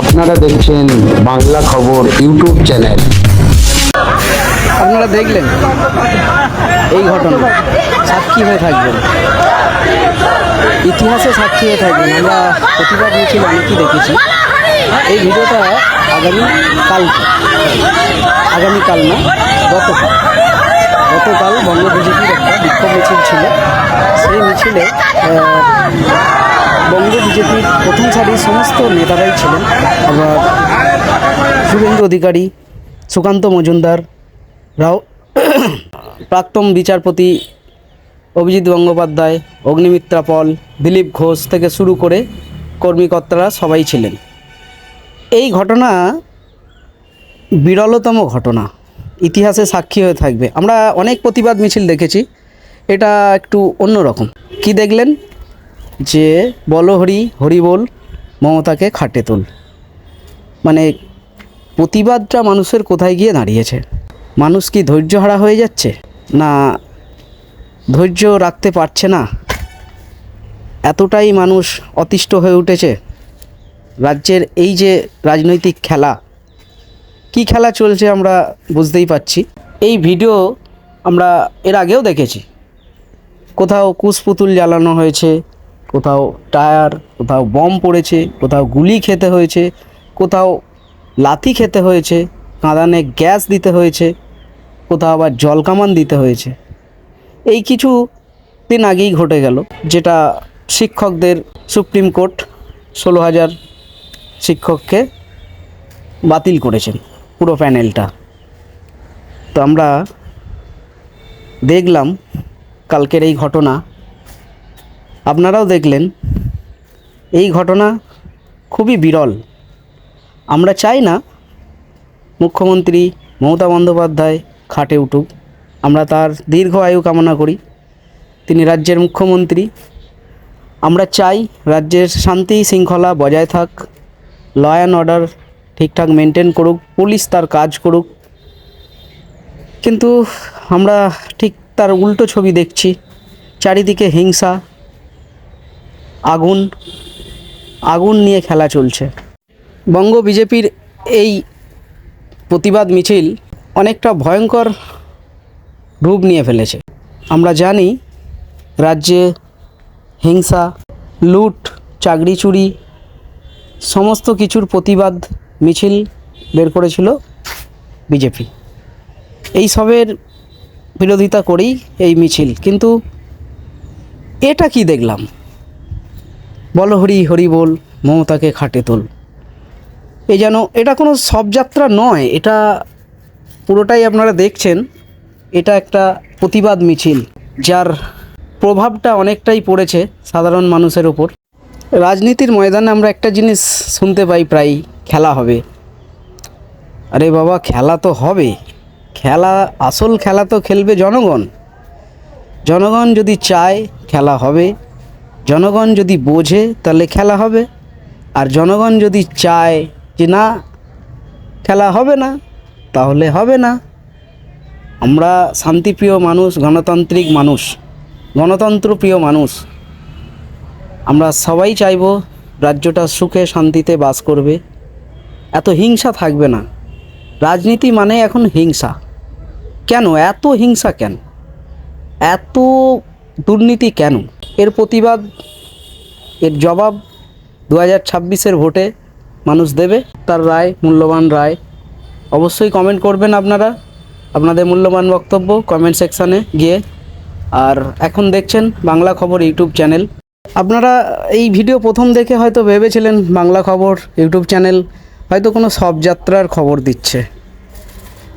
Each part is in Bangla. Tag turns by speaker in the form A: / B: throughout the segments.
A: আপনারা দেখছেন বাংলা খবর ইউটিউব চ্যানেল।
B: আপনারা দেখলেন এই ঘটনা? সাক্ষী হয়ে থাকবেন। ইতিহাসে সাক্ষী হয়ে থাকবেন। আমরা প্রতিবাদ মিছিল অনেকেই দেখেছি। এই ভিডিওটা আগামী কালকে আগামীকাল না, গতকাল। গতকাল বঙ্গ বিজেপির একটা বিক্ষোভ মিছিল ছিল। সেই মিছিলে বঙ্গ বিজেপির প্রথম সারির সমস্ত নেতারাই ছিলেন। আবার শুভেন্দু অধিকারী, সুকান্ত মজুমদার, রাও, প্রাক্তন বিচারপতি অভিজিৎ গঙ্গোপাধ্যায়, অগ্নিমিত্রা পল, দিলীপ ঘোষ থেকে শুরু করে কর্মীকর্তারা সবাই ছিলেন। এই ঘটনা বিরলতম ঘটনা। ইতিহাসে সাক্ষী হয়ে থাকবে। আমরা অনেক প্রতিবাদ মিছিল দেখেছি। এটা একটু অন্যরকম কি দেখলেন? যে বলো হরি হরি বল, মমতাকে খাটে তোল। মানে প্রতিবাদটা মানুষের কোথায় গিয়ে দাঁড়িয়েছে? মানুষ কি ধৈর্য হারা হয়ে যাচ্ছে? না ধৈর্য রাখতে পারছে না? এতটাই মানুষ অতিষ্ঠ হয়ে উঠেছে। রাজ্যের এই যে রাজনৈতিক খেলা, কি খেলা চলছে আমরা বুঝতেই পারছি। এই ভিডিও আমরা এর আগেও দেখেছি। কোথাও কুশপুতুল জ্বালানো হয়েছে, কোথাও টায়ার, কোথাও বম পড়েছে, কোথাও গুলি খেতে হয়েছে, কোথাও লাথি খেতে হয়েছে, কাঁদানে গ্যাস দিতে হয়েছে, কোথাও আবার জল কামান দিতে হয়েছে। এই কিছু দিন আগেই ঘটে গেল, যেটা শিক্ষকদের সুপ্রিম কোর্ট ষোলো হাজার শিক্ষককে বাতিল করেছেন পুরো প্যানেলটা। তো আমরা দেখলাম কালকের এই ঘটনা। আপনারাও দেখলেন, এই ঘটনা খুবই বিরল। আমরা চাই না মুখ্যমন্ত্রী মমতা বন্দ্যোপাধ্যায় খাটে উঠুক। আমরা তার দীর্ঘ আয়ু কামনা করি। তিনি রাজ্যের মুখ্যমন্ত্রী। আমরা চাই রাজ্যের শান্তি শৃঙ্খলা বজায় থাক। ল অ্যান্ড অর্ডার ঠিকঠাক মেনটেন করুক, পুলিশ তার কাজ করুক। কিন্তু আমরা ঠিক তার উল্টো ছবি দেখছি, চারিদিকে হিংসা, আগুন আগুন নিয়ে খেলা চলছে। বঙ্গ বিজেপির এই প্রতিবাদ মিছিল অনেকটা ভয়ঙ্কর রূপ নিয়ে ফেলেছে। আমরা জানি রাজ্যে হিংসা, লুট চাকরি চুরি সমস্ত কিছুর প্রতিবাদ মিছিল বের করেছিল বিজেপি। এই সবের বিরোধিতা করেই এই মিছিল। কিন্তু এটা কি দেখলাম? বলো হরি হরি বল, মমতাকে খাটে তোল। এই যেন, এটা কোনো শবযাত্রা নয়, এটা পুরোটাই আপনারা দেখছেন। এটা একটা প্রতিবাদ মিছিল, যার প্রভাবটা অনেকটাই পড়েছে সাধারণ মানুষের ওপর। রাজনীতির ময়দানে আমরা একটা জিনিস শুনতে পাই প্রায় খেলা হবে। আরে বাবা, খেলা তো হবে। খেলা, আসল খেলা তো খেলবে জনগণ। জনগণ যদি চায়, খেলা হবে। জনগণ যদি বোঝে, তাহলে খেলা হবে। আর জনগণ যদি চায় যে না, খেলা হবে না, তাহলে হবে না। আমরা শান্তিপ্রিয় মানুষ, গণতান্ত্রিক মানুষ, গণতন্ত্রপ্রিয় মানুষ। আমরা সবাই চাইব রাজ্যটা সুখে শান্তিতে বাস করবে। এত হিংসা থাকবে না। রাজনীতি মানে এখন হিংসা। কেন? এত হিংসা কেন? এত দুর্নীতি কেন? এর প্রতিবাদ, এর জবাব দু হাজার ছাব্বিশের ভোটে মানুষ দেবে। তার রায়, মূল্যবান রায়। অবশ্যই কমেন্ট করবেন আপনারা। আপনাদের মূল্যবান বক্তব্য কমেন্ট সেকশানে গিয়ে। আর এখন দেখছেন বাংলা খবর ইউটিউব চ্যানেল আপনারা এই ভিডিও প্রথম দেখে হয়তো ভেবেছিলেন বাংলা খবর, ইউটিউব চ্যানেল, হয়তো কোনো সব যাত্রার খবর দিচ্ছে।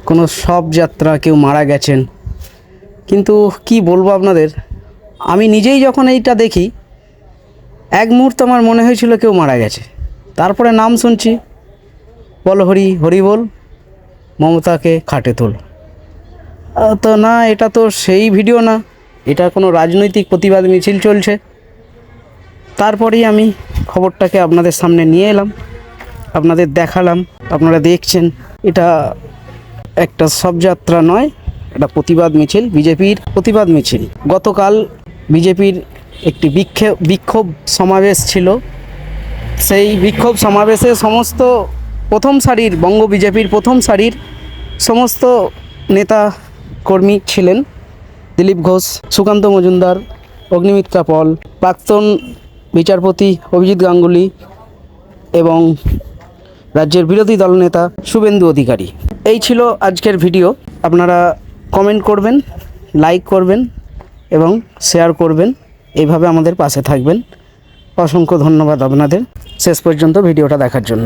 B: কোনো সব যাত্রা কেউ মারা গেছেন। কিন্তু কি বলব আপনাদের, আমি নিজেই যখন এইটা দেখি, এক মুহূর্ত আমার মনে হয়েছিল কেউ মারা গেছে। তারপরে নাম শুনছি, বল হরি হরি বল, মমতাকে খাটে তোল। তো না, এটা তো সেই ভিডিও না, এটা কোনো রাজনৈতিক প্রতিবাদ মিছিল চলছে। তারপরেই আমি খবরটাকে আপনাদের সামনে নিয়ে এলাম, আপনাদের দেখালাম, আপনারা দেখছেন, এটা একটা শবযাত্রা নয়, এটা প্রতিবাদ মিছিল, বিজেপির প্রতিবাদ মিছিল। গতকাল বিজেপির একটি বিক্ষে বিক্ষোভ সমাবেশ ছিল। সেই বিক্ষোভ সমাবেশে সমস্ত প্রথম সারির, বঙ্গ বিজেপির প্রথম সারির সমস্ত নেতা কর্মী ছিলেন। দিলীপ ঘোষ, সুকান্ত মজুমদার, অগ্নিমিত্রা পল, প্রাক্তন বিচারপতি অভিজিৎ গাঙ্গুলি এবং রাজ্যের বিরোধী দলনেতা শুভেন্দু অধিকারী। এই ছিল আজকের ভিডিও। আপনারা কমেন্ট করবেন লাইক করবেন এবং শেয়ার করবেন। এইভাবে আমাদের পাশে থাকবেন। অসংখ্য ধন্যবাদ আপনাদের। শেষ পর্যন্ত ভিডিওটা দেখার জন্য।